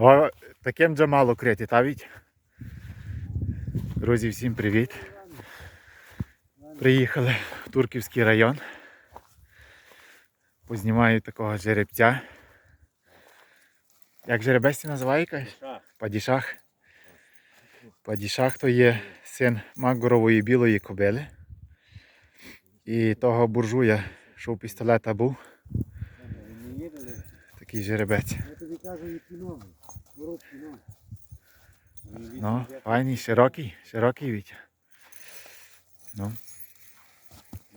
О, таким же мало крити, та Віть? Друзі, всім привіт. Приїхали в Турківський район. Познімаю такого жеребця. Як жеребець називає? кажеш? Падішах. Падішах то є син Магорової білої кобили. І того буржуя, що у пістолета був, такий жеребець. Я тобі кажу, які ноги. Ну, файний, широкий, широкий Вітя. Ну.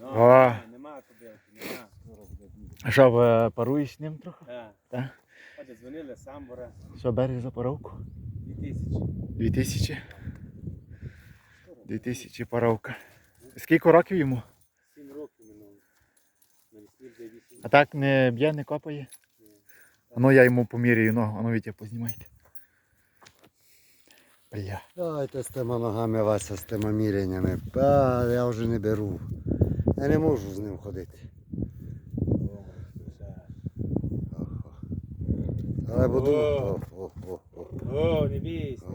О. Нема кобилки, нема. Що, паруєш з ним трохи? Так. Ходять, дзвонили, самбора. Що береш за паровку? 2000. Дві тисячі. Дві тисячі паровка. Скільки років йому? 7 років минуло. На весні вже 8. А так не б'є, не копає? А ну я йому поміряю ногу, а ну Вітя, познімайте. Бля. Давайте з тими ногами Вася, з тими міряннями. А, я вже не беру. Я не можу з ним ходити. Але буду. О, о, о, о, О, не бійся.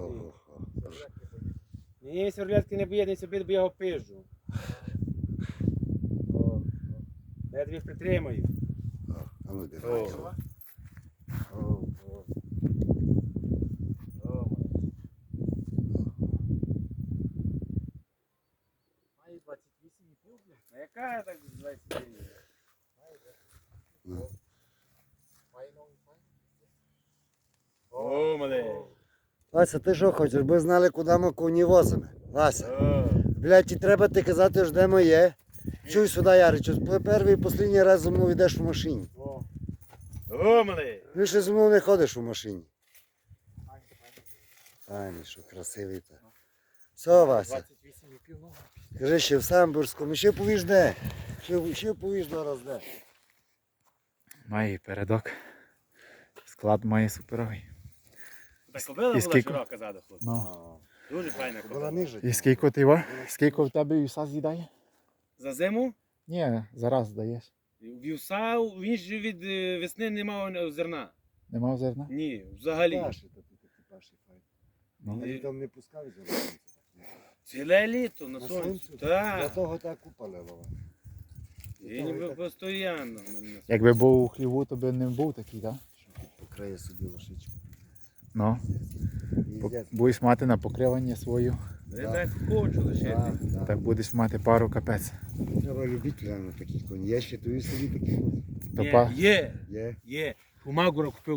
не. Ні, серлятки не боїться, собі бо я його пижу. Я тобі притримаю. А ну О. дивай. О, о. О, Має 28 і пів, бля. А яка так 29? Ну. Має новий файн. О, малий. Вася, ти що хочеш? Ви знали, куди ми коні возимо. Вася, О. блядь, і треба ти казати, що де моє. Чуй сюди, Яричу, перший і останній раз зі мною йдеш в машині. О. Малий. Ви ще зі мною не ходиш у машині. Файний, що красивий та. Все, Вася. 28 і пів. Кажи ще в Самбурському, ще повіж де. Ще, ще повіж зараз де. Має і передок. Склад має суперовий. Так кобила була скільки? широка задоху. Ну. Дуже файна Була кобила. ниже. І скільки ти його? Скільки в тебе віса з'їдає? За зиму Ні, зараз даєш. вівса, він ж від е, весни не мав зерна. Нема зерна? Ні, взагалі. Паші, то ти такі паші файні. Ну. А літом не пускав за. Ціле літо на На сонці. сонці? Для того так купалило. І ніби постійно. Якби був у хліву, то би не був такий, так? Покриє собі лошичку. Ну. Будеш мати на покривання свою. Я так хочу лишити. Так, так. так будеш мати пару капець. Треба любителя на такі коні. Я ще тую собі такі. Є, є, Є. є. У Магура купив